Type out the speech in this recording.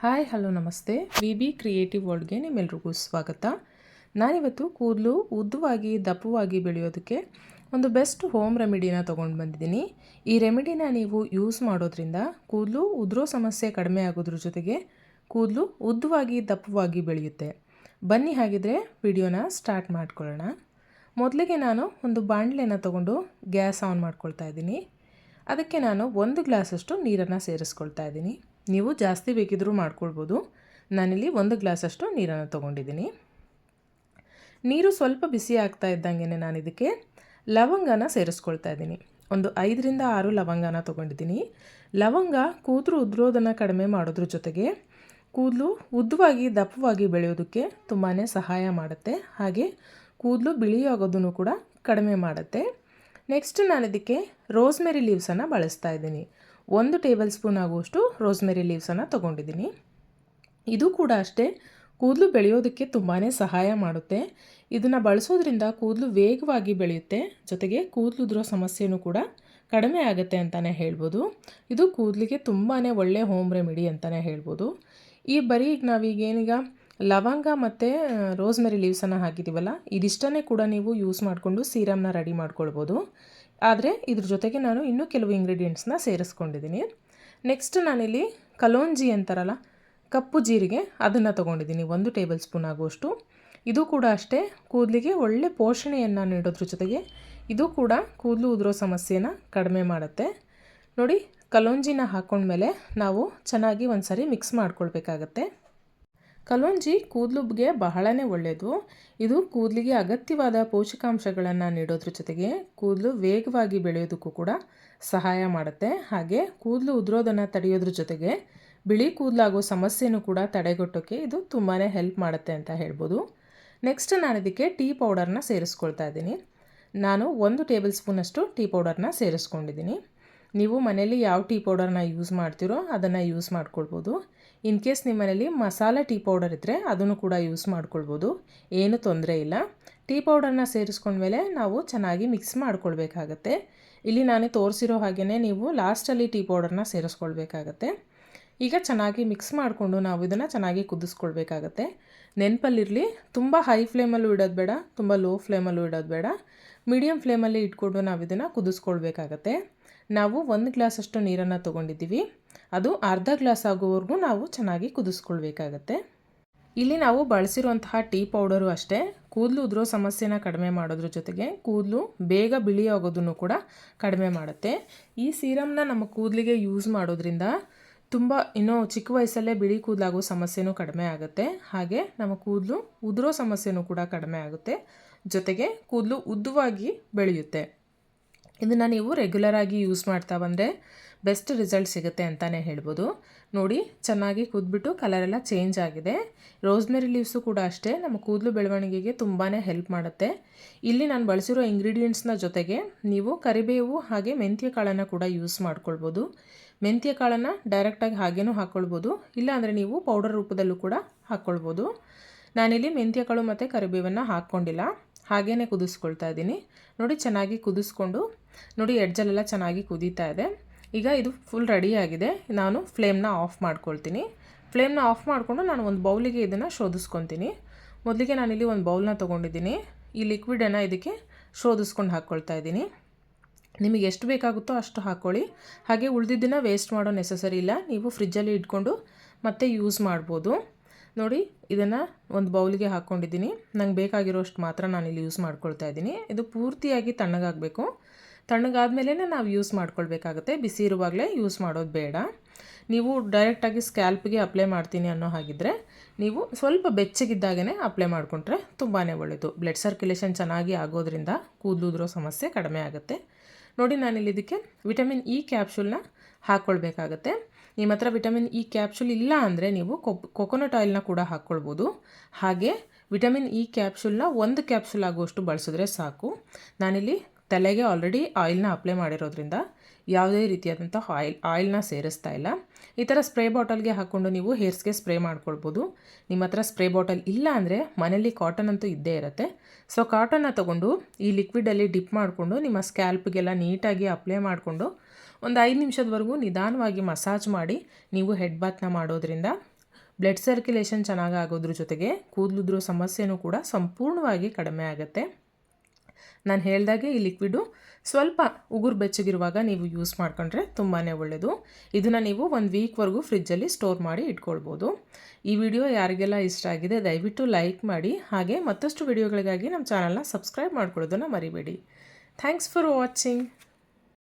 Hi, hello, ನಮಸ್ತೆ. V B creative ವರ್ಲ್ಡ್ಗೆ ನಿಮ್ಮೆಲ್ರಿಗೂ ಸ್ವಾಗತ. ನಾನಿವತ್ತು ಕೂದಲು ಉದ್ದವಾಗಿ, ದಪ್ಪವಾಗಿ ಬೆಳೆಯೋದಕ್ಕೆ ಒಂದು ಬೆಸ್ಟ್ ಹೋಮ್ ರೆಮಿಡಿನ ತೊಗೊಂಡು ಬಂದಿದ್ದೀನಿ. ಈ ರೆಮಿಡಿನ ನೀವು ಯೂಸ್ ಮಾಡೋದ್ರಿಂದ ಕೂದಲು ಉದುರೋ ಸಮಸ್ಯೆ ಕಡಿಮೆ ಆಗೋದ್ರ ಜೊತೆಗೆ ಕೂದಲು ಉದ್ದವಾಗಿ, ದಪ್ಪವಾಗಿ ಬೆಳೆಯುತ್ತೆ. ಬನ್ನಿ ಹಾಗಿದ್ರೆ ವಿಡಿಯೋನ ಸ್ಟಾರ್ಟ್ ಮಾಡ್ಕೊಳ್ಳೋಣ. ಮೊದಲಿಗೆ ನಾನು ಒಂದು ಬಾಣಲೆನ ತೊಗೊಂಡು ಗ್ಯಾಸ್ ಆನ್ ಮಾಡ್ಕೊಳ್ತಾ ಇದ್ದೀನಿ. ಅದಕ್ಕೆ ನಾನು ಒಂದು ಗ್ಲಾಸಷ್ಟು ನೀರನ್ನು ಸೇರಿಸ್ಕೊಳ್ತಾ ಇದ್ದೀನಿ. ನೀವು ಜಾಸ್ತಿ ಬೇಕಿದ್ದರೂ ಮಾಡ್ಕೊಳ್ಬೋದು. ನಾನಿಲ್ಲಿ ಒಂದು ಗ್ಲಾಸಷ್ಟು ನೀರನ್ನು ತೊಗೊಂಡಿದ್ದೀನಿ. ನೀರು ಸ್ವಲ್ಪ ಬಿಸಿ ಆಗ್ತಾ ಇದ್ದಂಗೆ ನಾನು ಇದಕ್ಕೆ ಲವಂಗನ ಸೇರಿಸ್ಕೊಳ್ತಾ ಇದ್ದೀನಿ. ಒಂದು ಐದರಿಂದ ಆರು ಲವಂಗನ ತೊಗೊಂಡಿದ್ದೀನಿ. ಲವಂಗ ಕೂದಲು ಉದ್ರೋದನ್ನು ಕಡಿಮೆ ಮಾಡೋದ್ರ ಜೊತೆಗೆ ಕೂದಲು ಉದ್ದವಾಗಿ, ದಪ್ಪವಾಗಿ ಬೆಳೆಯೋದಕ್ಕೆ ತುಂಬಾ ಸಹಾಯ ಮಾಡುತ್ತೆ. ಹಾಗೆ ಕೂದಲು ಬಿಳಿಯಾಗೋದನ್ನು ಕೂಡ ಕಡಿಮೆ ಮಾಡುತ್ತೆ. ನೆಕ್ಸ್ಟ್ ನಾನು ಇದಕ್ಕೆ ರೋಸ್ಮೆರಿ ಲೀವ್ಸನ್ನು ಬಳಸ್ತಾ ಇದ್ದೀನಿ. ಒಂದು ಟೇಬಲ್ ಸ್ಪೂನ್ ಆಗುವಷ್ಟು ರೋಸ್ಮೆರಿ ಲೀವ್ಸನ್ನು ತೊಗೊಂಡಿದ್ದೀನಿ. ಇದು ಕೂಡ ಅಷ್ಟೇ, ಕೂದಲು ಬೆಳೆಯೋದಕ್ಕೆ ತುಂಬಾ ಸಹಾಯ ಮಾಡುತ್ತೆ. ಇದನ್ನು ಬಳಸೋದ್ರಿಂದ ಕೂದಲು ವೇಗವಾಗಿ ಬೆಳೆಯುತ್ತೆ, ಜೊತೆಗೆ ಕೂದಲು ಉದುರೋ ಸಮಸ್ಯೆನೂ ಕೂಡ ಕಡಿಮೆ ಆಗುತ್ತೆ ಅಂತಲೇ ಹೇಳ್ಬೋದು. ಇದು ಕೂದಲಿಗೆ ತುಂಬಾ ಒಳ್ಳೆಯ ಹೋಮ್ ರೆಮಿಡಿ ಅಂತಲೇ ಹೇಳ್ಬೋದು. ಈ ಬರೀ ಈಗ ನಾವೀಗೇನೀಗ ಲವಂಗ ಮತ್ತು ರೋಸ್ಮೆರಿ ಲೀವ್ಸನ್ನು ಹಾಕಿದ್ದೀವಲ್ಲ ಇದಿಷ್ಟನ್ನೇ ಕೂಡ ನೀವು ಯೂಸ್ ಮಾಡಿಕೊಂಡು ಸೀರಮ್ನ ರೆಡಿ ಮಾಡ್ಕೊಳ್ಬೋದು. ಆದರೆ ಇದ್ರ ಜೊತೆಗೆ ನಾನು ಇನ್ನೂ ಕೆಲವು ಇಂಗ್ರೀಡಿಯೆಂಟ್ಸ್ನ ಸೇರಿಸ್ಕೊಂಡಿದ್ದೀನಿ ನೆಕ್ಸ್ಟ್ ನಾನಿಲ್ಲಿ ಕಲೋಂಜಿ ಅಂತಾರಲ್ಲ, ಕಪ್ಪು ಜೀರಿಗೆ ಅದನ್ನು ತೊಗೊಂಡಿದ್ದೀನಿ ಒಂದು ಟೇಬಲ್ ಸ್ಪೂನ್ ಆಗುವಷ್ಟು. ಇದು ಕೂಡ ಅಷ್ಟೇ, ಕೂದಲಿಗೆ ಒಳ್ಳೆ ಪೋಷಣೆಯನ್ನು ನೀಡೋದ್ರ ಜೊತೆಗೆ ಇದು ಕೂಡ ಕೂದಲು ಉದುರೋ ಸಮಸ್ಯೆನ ಕಡಿಮೆ ಮಾಡುತ್ತೆ. ನೋಡಿ, ಕಲೋಂಜಿನ ಹಾಕ್ಕೊಂಡ್ಮೇಲೆ ನಾವು ಚೆನ್ನಾಗಿ ಒಂದು ಸಾರಿ ಮಿಕ್ಸ್ ಮಾಡ್ಕೊಳ್ಬೇಕಾಗತ್ತೆ. ಕಲೋಂಜಿ ಕೂದಲುಗೆ ಬಹಳನೇ ಒಳ್ಳೆಯದು ಇದು ಕೂದಲಿಗೆ ಅಗತ್ಯವಾದ ಪೋಷಕಾಂಶಗಳನ್ನು ನೀಡೋದ್ರ ಜೊತೆಗೆ ಕೂದಲು ವೇಗವಾಗಿ ಬೆಳೆಯೋದಕ್ಕೂ ಕೂಡ ಸಹಾಯ ಮಾಡುತ್ತೆ. ಹಾಗೆ ಕೂದಲು ಉದುರೋದನ್ನು ತಡೆಯೋದ್ರ ಜೊತೆಗೆ ಬಿಳಿ ಕೂದಲಾಗೋ ಸಮಸ್ಯೆನೂ ಕೂಡ ತಡೆಗಟ್ಟೋಕ್ಕೆ ಇದು ತುಂಬಾ ಹೆಲ್ಪ್ ಮಾಡುತ್ತೆ ಅಂತ ಹೇಳ್ಬೋದು. ನೆಕ್ಸ್ಟ್ ನಾನು ಇದಕ್ಕೆ ಟೀ ಪೌಡರ್ನ ಸೇರಿಸ್ಕೊಳ್ತಾ ಇದ್ದೀನಿ. ನಾನು ಒಂದು ಟೇಬಲ್ ಸ್ಪೂನಷ್ಟು ಟೀ ಪೌಡರ್ನ ಸೇರಿಸ್ಕೊಂಡಿದ್ದೀನಿ. ನೀವು ಮನೆಯಲ್ಲಿ ಯಾವ ಟೀ ಪೌಡರ್ನ ಯೂಸ್ ಮಾಡ್ತೀರೋ ಅದನ್ನು ಯೂಸ್ ಮಾಡ್ಕೊಳ್ಬೋದು. ಇನ್ ಕೇಸ್ ನಿಮ್ಮ ಮನೇಲಿ ಮಸಾಲೆ ಟೀ ಪೌಡರ್ ಇದ್ದರೆ ಅದನ್ನು ಕೂಡ ಯೂಸ್ ಮಾಡ್ಕೊಳ್ಬೋದು. ಏನು ತೊಂದರೆ ಇಲ್ಲ. ಟೀ ಪೌಡರ್ನ ಸೇರಿಸ್ಕೊಂಡ್ಮೇಲೆ ನಾವು ಚೆನ್ನಾಗಿ ಮಿಕ್ಸ್ ಮಾಡ್ಕೊಳ್ಬೇಕಾಗತ್ತೆ. ಇಲ್ಲಿ ನಾನು ತೋರಿಸಿರೋ ಹಾಗೆಯೇ ನೀವು ಲಾಸ್ಟಲ್ಲಿ ಟೀ ಪೌಡರ್ನ ಸೇರಿಸ್ಕೊಳ್ಬೇಕಾಗತ್ತೆ. ಈಗ ಚೆನ್ನಾಗಿ ಮಿಕ್ಸ್ ಮಾಡಿಕೊಂಡು ನಾವು ಇದನ್ನು ಚೆನ್ನಾಗಿ ಕುದಿಸ್ಕೊಳ್ಬೇಕಾಗತ್ತೆ. ನೆನಪಲ್ಲಿರಲಿ, ತುಂಬ ಹೈ ಫ್ಲೇಮಲ್ಲೂ ಇಡೋದು ಬೇಡ, ತುಂಬ ಲೋ ಫ್ಲೇಮಲ್ಲೂ ಇಡೋದು ಬೇಡ. ಮೀಡಿಯಮ್ ಫ್ಲೇಮಲ್ಲಿ ಇಟ್ಕೊಂಡು ನಾವು ಇದನ್ನು ಕುದಿಸ್ಕೊಳ್ಬೇಕಾಗತ್ತೆ. ನಾವು ಒಂದು ಗ್ಲಾಸಷ್ಟು ನೀರನ್ನು ತೊಗೊಂಡಿದ್ದೀವಿ. ಅದು ಅರ್ಧ ಗ್ಲಾಸ್ ಆಗುವವರೆಗೂ ನಾವು ಚೆನ್ನಾಗಿ ಕುದಿಸ್ಕೊಳ್ಬೇಕಾಗತ್ತೆ. ಇಲ್ಲಿ ನಾವು ಬಳಸಿರುವಂತಹ ಟೀ ಪೌಡರು ಅಷ್ಟೇ. ಕೂದಲು ಉದುರೋ ಸಮಸ್ಯೆನ ಕಡಿಮೆ ಮಾಡೋದ್ರ ಜೊತೆಗೆ ಕೂದಲು ಬೇಗ ಬಿಳಿ ಆಗೋದನ್ನು ಕೂಡ ಕಡಿಮೆ ಮಾಡುತ್ತೆ. ಈ ಸೀರಮ್ನ ನಮ್ಮ ಕೂದಲಿಗೆ ಯೂಸ್ ಮಾಡೋದ್ರಿಂದ ತುಂಬ ಇನ್ನೂ ಚಿಕ್ಕ ವಯಸ್ಸಲ್ಲೇ ಬಿಳಿ ಕೂದಲಾಗೋ ಸಮಸ್ಯೆನೂ ಕಡಿಮೆ ಆಗುತ್ತೆ. ಹಾಗೆ ನಮ್ಮ ಕೂದಲು ಉದುರೋ ಸಮಸ್ಯೆನೂ ಕೂಡ ಕಡಿಮೆ ಆಗುತ್ತೆ. ಜೊತೆಗೆ ಕೂದಲು ಉದ್ದವಾಗಿ ಬೆಳೆಯುತ್ತೆ. ಇದನ್ನು ನೀವು ರೆಗ್ಯುಲರ್ ಆಗಿ ಯೂಸ್ ಮಾಡ್ತಾ ಬಂದರೆ ಬೆಸ್ಟ್ ರಿಸಲ್ಟ್ ಸಿಗುತ್ತೆ ಅಂತಲೇ ಹೇಳ್ಬೋದು. ನೋಡಿ, ಚೆನ್ನಾಗಿ ಕುದ್ಬಿಟ್ಟು ಕಲರೆಲ್ಲ ಚೇಂಜ್ ಆಗಿದೆ. ರೋಸ್ಮೆರಿ ಲೀವ್ಸು ಕೂಡ ಅಷ್ಟೇ, ನಮ್ಮ ಕೂದಲು ಬೆಳವಣಿಗೆಗೆ ತುಂಬಾ ಹೆಲ್ಪ್ ಮಾಡುತ್ತೆ. ಇಲ್ಲಿ ನಾನು ಬಳಸಿರೋ ಇಂಗ್ರೀಡಿಯೆಂಟ್ಸ್ನ ಜೊತೆಗೆ ನೀವು ಕರಿಬೇವು ಹಾಗೆ ಮೆಂತ್ಯ ಕಾಳನ್ನು ಕೂಡ ಯೂಸ್ ಮಾಡ್ಕೊಳ್ಬೋದು. ಮೆಂತ್ಯ ಕಾಳನ್ನು ಡೈರೆಕ್ಟಾಗಿ ಹಾಗೇನೂ ಹಾಕ್ಕೊಳ್ಬೋದು ಇಲ್ಲಾಂದರೆ ನೀವು ಪೌಡರ್ ರೂಪದಲ್ಲೂ ಕೂಡ ಹಾಕ್ಕೊಳ್ಬೋದು ನಾನಿಲ್ಲಿ ಮೆಂತ್ಯ ಕಾಳು ಮತ್ತು ಕರಿಬೇವನ್ನು ಹಾಕ್ಕೊಂಡಿಲ್ಲ ಹಾಗೇ ಕುದಿಸ್ಕೊಳ್ತಾ ಇದ್ದೀನಿ. ನೋಡಿ, ಚೆನ್ನಾಗಿ ಕುದಿಸ್ಕೊಂಡು, ನೋಡಿ, ಎಡ್ಜಲ್ಲೆಲ್ಲ ಚೆನ್ನಾಗಿ ಕುದೀತಾ ಇದೆ. ಈಗ ಇದು ಫುಲ್ ರೆಡಿಯಾಗಿದೆ ನಾನು ಫ್ಲೇಮ್ನ ಆಫ್ ಮಾಡ್ಕೊಳ್ತೀನಿ. ಫ್ಲೇಮ್ನ ಆಫ್ ಮಾಡಿಕೊಂಡು ನಾನು ಒಂದು ಬೌಲಿಗೆ ಇದನ್ನು ಶೋಧಿಸ್ಕೊತೀನಿ. ಮೊದಲಿಗೆ ನಾನಿಲ್ಲಿ ಒಂದು ಬೌಲ್ನ ತೊಗೊಂಡಿದ್ದೀನಿ. ಈ ಲಿಕ್ವಿಡನ್ನು ಇದಕ್ಕೆ ಶೋಧಿಸ್ಕೊಂಡು ಹಾಕ್ಕೊಳ್ತಾ ಇದ್ದೀನಿ. ನಿಮಗೆ ಎಷ್ಟು ಬೇಕಾಗುತ್ತೋ ಅಷ್ಟು ಹಾಕ್ಕೊಳ್ಳಿ ಹಾಗೆ ಉಳಿದಿದ್ದನ್ನು ವೇಸ್ಟ್ ಮಾಡೋ ನೆಸಸರಿ ಇಲ್ಲ. ನೀವು ಫ್ರಿಜ್ಜಲ್ಲಿ ಇಟ್ಕೊಂಡು ಮತ್ತೆ ಯೂಸ್ ಮಾಡ್ಬೋದು. ನೋಡಿ, ಇದನ್ನು ಒಂದು ಬೌಲಿಗೆ ಹಾಕ್ಕೊಂಡಿದ್ದೀನಿ ನಂಗೆ ಬೇಕಾಗಿರೋಷ್ಟು ಮಾತ್ರ ನಾನಿಲ್ಲಿ ಯೂಸ್ ಮಾಡ್ಕೊಳ್ತಾ ಇದ್ದೀನಿ. ಇದು ಪೂರ್ತಿಯಾಗಿ ತಣ್ಣಗಾಗಬೇಕು. ತಣ್ಣಗಾದ್ಮೇಲೆ ನಾವು ಯೂಸ್ ಮಾಡ್ಕೊಳ್ಬೇಕಾಗುತ್ತೆ. ಬಿಸಿ ಇರುವಾಗಲೇ ಯೂಸ್ ಮಾಡೋದು ಬೇಡ. ನೀವು ಡೈರೆಕ್ಟಾಗಿ ಸ್ಕ್ಯಾಲ್ಪ್ಗೆ ಅಪ್ಲೈ ಮಾಡ್ತೀನಿ ಅನ್ನೋ ಹಾಗಿದ್ದರೆ ನೀವು ಸ್ವಲ್ಪ ಬೆಚ್ಚಗಿದ್ದಾಗೇ ಅಪ್ಲೈ ಮಾಡಿಕೊಂಡ್ರೆ ತುಂಬಾ ಒಳ್ಳೆಯದು ಬ್ಲಡ್ ಸರ್ಕ್ಯುಲೇಷನ್ ಚೆನ್ನಾಗಿ ಆಗೋದ್ರಿಂದ ಕೂದಲುದ್ರೋ ಸಮಸ್ಯೆ ಕಡಿಮೆ ಆಗುತ್ತೆ. ನೋಡಿ, ನಾನಿಲ್ಲಿ ಇದಕ್ಕೆ ವಿಟಮಿನ್ ಇ ಕ್ಯಾಪ್ಶೂಲ್ನ ಹಾಕ್ಕೊಳ್ಬೇಕಾಗತ್ತೆ ನಿಮ್ಮ ಹತ್ರ ವಿಟಮಿನ್ ಇ ಕ್ಯಾಪ್ಸ್ಯೂಲ್ ಇಲ್ಲ ಅಂದರೆ ನೀವು ಕೊಕೊನಟ್ ಆಯಿಲ್ನ ಕೂಡ ಹಾಕ್ಕೊಳ್ಬೋದು ಹಾಗೆ ವಿಟಮಿನ್ ಇ ಕ್ಯಾಪ್ಶೂಲ್ನ ಒಂದು ಕ್ಯಾಪ್ಸ್ಯೂಲ್ ಆಗುವಷ್ಟು ಬಳಸಿದ್ರೆ ಸಾಕು. ನಾನಿಲ್ಲಿ ತಲೆಗೆ ಆಲ್ರೆಡಿ ಆಯಿಲ್ನ ಅಪ್ಲೈ ಮಾಡಿರೋದ್ರಿಂದ ಯಾವುದೇ ರೀತಿಯಾದಂಥ ಆಯಿಲ್, ಆಯಿಲ್ನ ಸೇರಿಸ್ತಾ ಇಲ್ಲ. ಈ ಥರ ಸ್ಪ್ರೇ ಬಾಟಲ್ಗೆ ಹಾಕ್ಕೊಂಡು ನೀವು ಹೇರ್ಸ್ಗೆ ಸ್ಪ್ರೇ ಮಾಡ್ಕೊಳ್ಬೋದು. ನಿಮ್ಮ ಹತ್ರ ಸ್ಪ್ರೇ ಬಾಟಲ್ ಇಲ್ಲ ಅಂದರೆ ಮನೆಯಲ್ಲಿ ಕಾಟನ್ ಅಂತೂ ಇದ್ದೇ ಇರುತ್ತೆ. ಸೊ, ಕಾಟನ್ನ ತೊಗೊಂಡು ಈ ಲಿಕ್ವಿಡಲ್ಲಿ ಡಿಪ್ ಮಾಡಿಕೊಂಡು ನಿಮ್ಮ ಸ್ಕ್ಯಾಲ್ಪ್ಗೆಲ್ಲ ನೀಟಾಗಿ ಅಪ್ಲೈ ಮಾಡಿಕೊಂಡು ಒಂದು ಐದು ನಿಮಿಷದವರೆಗೂ ನಿಧಾನವಾಗಿ ಮಸಾಜ್ ಮಾಡಿ ನೀವು ಹೆಡ್ ಬಾತ್ನ ಮಾಡೋದ್ರಿಂದ ಬ್ಲಡ್ ಸರ್ಕ್ಯುಲೇಷನ್ ಚೆನ್ನಾಗಾಗೋದ್ರ ಜೊತೆಗೆ ಕೂದಲುದ್ರ ಸಮಸ್ಯೆನೂ ಕೂಡ ಸಂಪೂರ್ಣವಾಗಿ ಕಡಿಮೆ ಆಗುತ್ತೆ. ನಾನು ಹೇಳ್ದಾಗೆ ಈ ಲಿಕ್ವಿಡು ಸ್ವಲ್ಪ ಉಗುರು ಬೆಚ್ಚಗಿರುವಾಗ ನೀವು ಯೂಸ್ ಮಾಡ್ಕೊಂಡ್ರೆ ತುಂಬಾ ಒಳ್ಳೆಯದು ಇದನ್ನು ನೀವು ಒಂದು ವೀಕ್ವರೆಗೂ ಫ್ರಿಜ್ಜಲ್ಲಿ ಸ್ಟೋರ್ ಮಾಡಿ ಇಟ್ಕೊಳ್ಬೋದು. ಈ ವಿಡಿಯೋ ಯಾರಿಗೆಲ್ಲ ಇಷ್ಟ ಆಗಿದೆ ದಯವಿಟ್ಟು ಲೈಕ್ ಮಾಡಿ. ಹಾಗೆ ಮತ್ತಷ್ಟು ವಿಡಿಯೋಗಳಿಗಾಗಿ ನಮ್ಮ ಚಾನಲ್ನ ಸಬ್ಸ್ಕ್ರೈಬ್ ಮಾಡ್ಕೊಳ್ಳೋದನ್ನು ಮರಿಬೇಡಿ. Thanks for watching